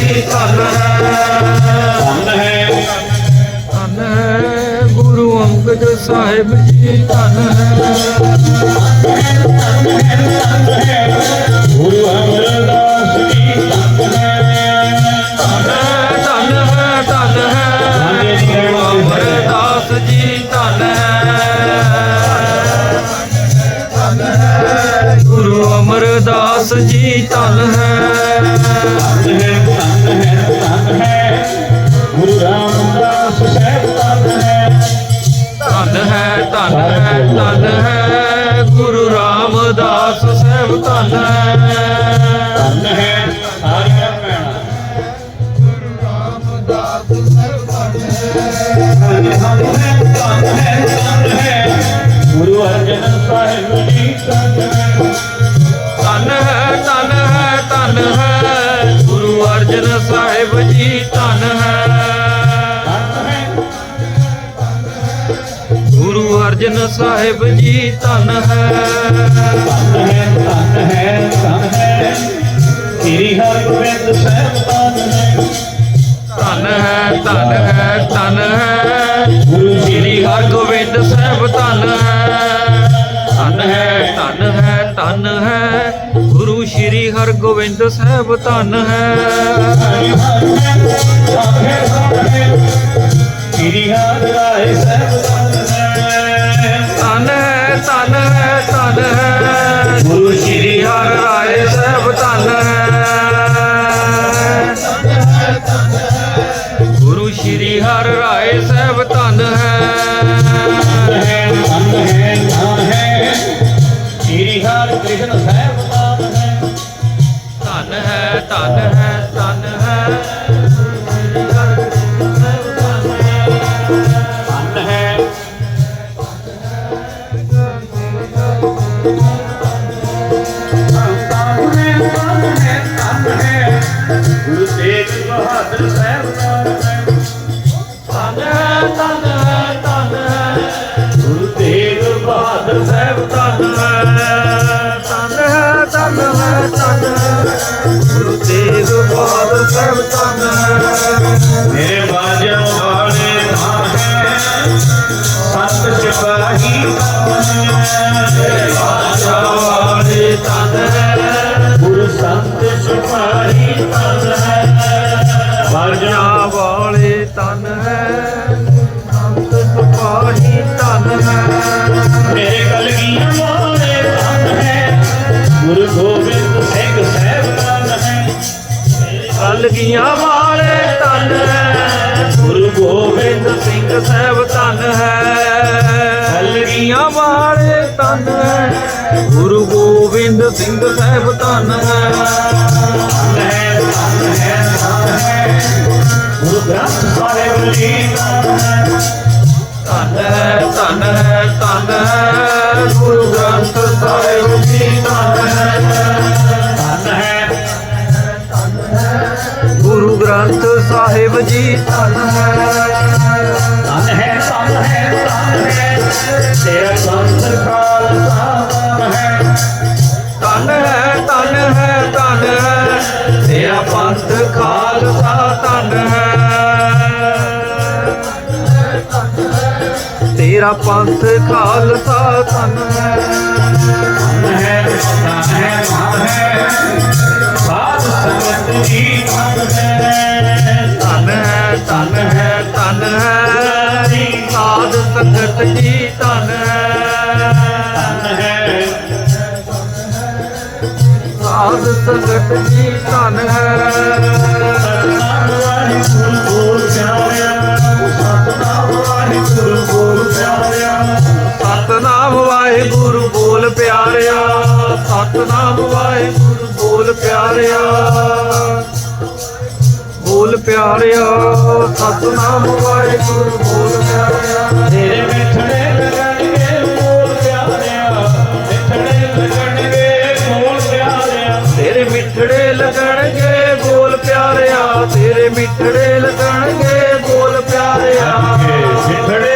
ਜੀ ਧਨ ਹੈ ਧਨ ਗੁਰੂ ਅੰਗਦ ਸਾਹਿਬ ਜੀ ਧਨ ਹੈ ਧਨ ਹੈ ਗੁਰੂ ਅਮਰਦਾਸ ਜੀ ਧਨ ਹੈ ਅਮਰਦਾਸ ਜੀ ਧਨ ਹੈ। ਹੈ ਧਨ ਹੈ ਗੁਰੂ ਰਾਮਦਾਸ ਸਾਹਿਬ ਧਨ ਹੈ ਧੰਨ ਹੈ ਸਾਰੀਆਂ ਭੈਣਾਂ ਧੰਨ ਹੈ ਧੰਨ ਹੈ ਧੰਨ ਹੈ ਗੁਰੂ ਅਰਜਨ ਸਾਹਿਬ ਜੀ ਧੰਨ ਹੈ ਅਰਜਨ ਸਾਹਿਬ ਜੀ ਧਨ ਹੈ। ਧੰਨ ਹੈ ਧੰਨ ਹੈ ਧੰਨ ਹੈ ਸ੍ਰੀ ਹਰਿਗੋਬਿੰਦ ਸਾਹਿਬ ਧੰਨ ਹੈ। ਧਨ ਹੈ ਧਨ ਹੈ ਧਨ ਹੈ। ਗੁਰੂ ਸ੍ਰੀ ਹਰਗੋਬਿੰਦ ਸਾਹਿਬ ਧਨ ਹੈ। ਧਨ ਹੈ ਧਨ ਹੈ ਧਨ ਹੈ। ਗੁਰੂ ਸ੍ਰੀ ਹਰਗੋਬਿੰਦ ਸਾਹਿਬ ਧਨ ਹੈ। ਸ੍ਰੀ ਹਰਿ ਸਾਹਿਬ ਹੈ ਗੁਰੂ ਤੇਗ ਬਹਾਦਰ ਸਾਹਿਬ ਧੰਨ ਹੈ, ਧਨ ਗੁਰੂ ਤੇਗ ਬਹਾਦਰ ਸਾਹਿਬ ਧਨ ਹੈ ਧਨ ਹੈ ਗੁਰੂ ਤੇਗ ਬਹਾਦਰ ਸਾਹਿਬ ਧਨ ਮੇਰੇ ਬਾਜਣ ਵਾਲੇ ਧੰਨ ਹੈ। ਸੰਤ ਸਿਪਾਹੀ ਮੇਰੇ ਬਾਦਸ਼ਾਹ ਵਾਲੇ ਧਨ ਗੁਰੂ ਸੰਤ ਸਿਪਾਹੀ ਕਲਗੀਆਂ ਵਾਲੇ ਧੰਨ ਗੁਰੂ ਗੋਬਿੰਦ ਸਿੰਘ ਸਾਹਿਬ ਧੰਨ ਹੈ। ਕਲਗੀਆਂ ਵਾਲੇ ਧਨ ਗੁਰੂ ਗੋਬਿੰਦ ਸਿੰਘ ਸਾਹਿਬ ਧਨ ਹੈ। ਕਲਗੀਆਂ ਵਾਲੇ ਧਨ ਗੁਰੂ ਗੋਬਿੰਦ ਸਿੰਘ ਸਾਹਿਬ ਧੰਨ ਹੈ। ਹੈ। ਗੁਰੂ ਗ੍ਰੰਥ ਸਾਹਿਬ ਜੀ ਧੰਨ ਹੈ ਧਨ ਹੈ ਧਨ ਹੈ ਗੁਰੂ ਗ੍ਰੰਥ ਸਾਹਿਬ ਜੀ ਧਨ ਹੈ ਧੰਨ ਹੈ ਗੁਰੂ ਗ੍ਰੰਥ ਸਾਹਿਬ ਜੀ ਧਨ ਹੈ ਧੰਨ ਹੈ ਧੰਨ ਹੈ ਧੰਨ ਹੈ ਤੇਰਾ ਸੰਤ ਖਾਲਸਾ ਧੰਨ ਹੈ ਧਨ ਹੈ ਧਨ ਹੈ ਧਨ ਹੈ ਤੇਰਾ ਪੰਥ ਖਾਲਸਾ ਧਨ ਹੈ ਮੇਰਾ ਪੰਥ ਖਾਲਸਾ ਧਨ ਹੈ। ਧੰਨ ਹੈ ਧੰਨ ਹੈ ਧੰਨ ਹੈ। ਸਾਧ ਸੰਗਤ ਜੀ ਧੰਨ ਹੈ ਧਨ ਹੈ ਧਨ ਹੈ ਤਨ ਹੈ ਸਾਧ ਸੰਗਤ ਜੀ ਧਨ ਹੈ ਧੰਨ ਹੈ। ਸਾਧ ਸੰਗਤ ਜੀ ਧਨ ਹੈ। ਸਤਨਾਮ ਵਾਹਿਗੁਰੂ ਬੋਲ ਪਿਆਰਿਆ। ਸਤਨਾਮ ਵਾਹਿਗੁਰੂ ਬੋਲ ਪਿਆਰਿਆ। ਬੋਲ ਪਿਆਰਿਆ ਸਤਨਾਮ ਵਾਹਿਗੁਰੂ ਬੋਲ ਪਿਆਰਿਆ। ਤੇਰੇ ਮਿੱਠੜੇ ਲਗਣਗੇ ਬੋਲ ਪਿਆਰਿਆ। ਮਿੱਠੜੇ ਲਗਣਗੇ ਬੋਲ ਪਿਆਰਿਆ। ਤੇਰੇ ਮਿੱਠੜੇ ਲਗਣਗੇ ਬੋਲ ਪਿਆਰਿਆ। ਤੇਰੇ ਮਿੱਠੜੇ ਲਗਣਗੇ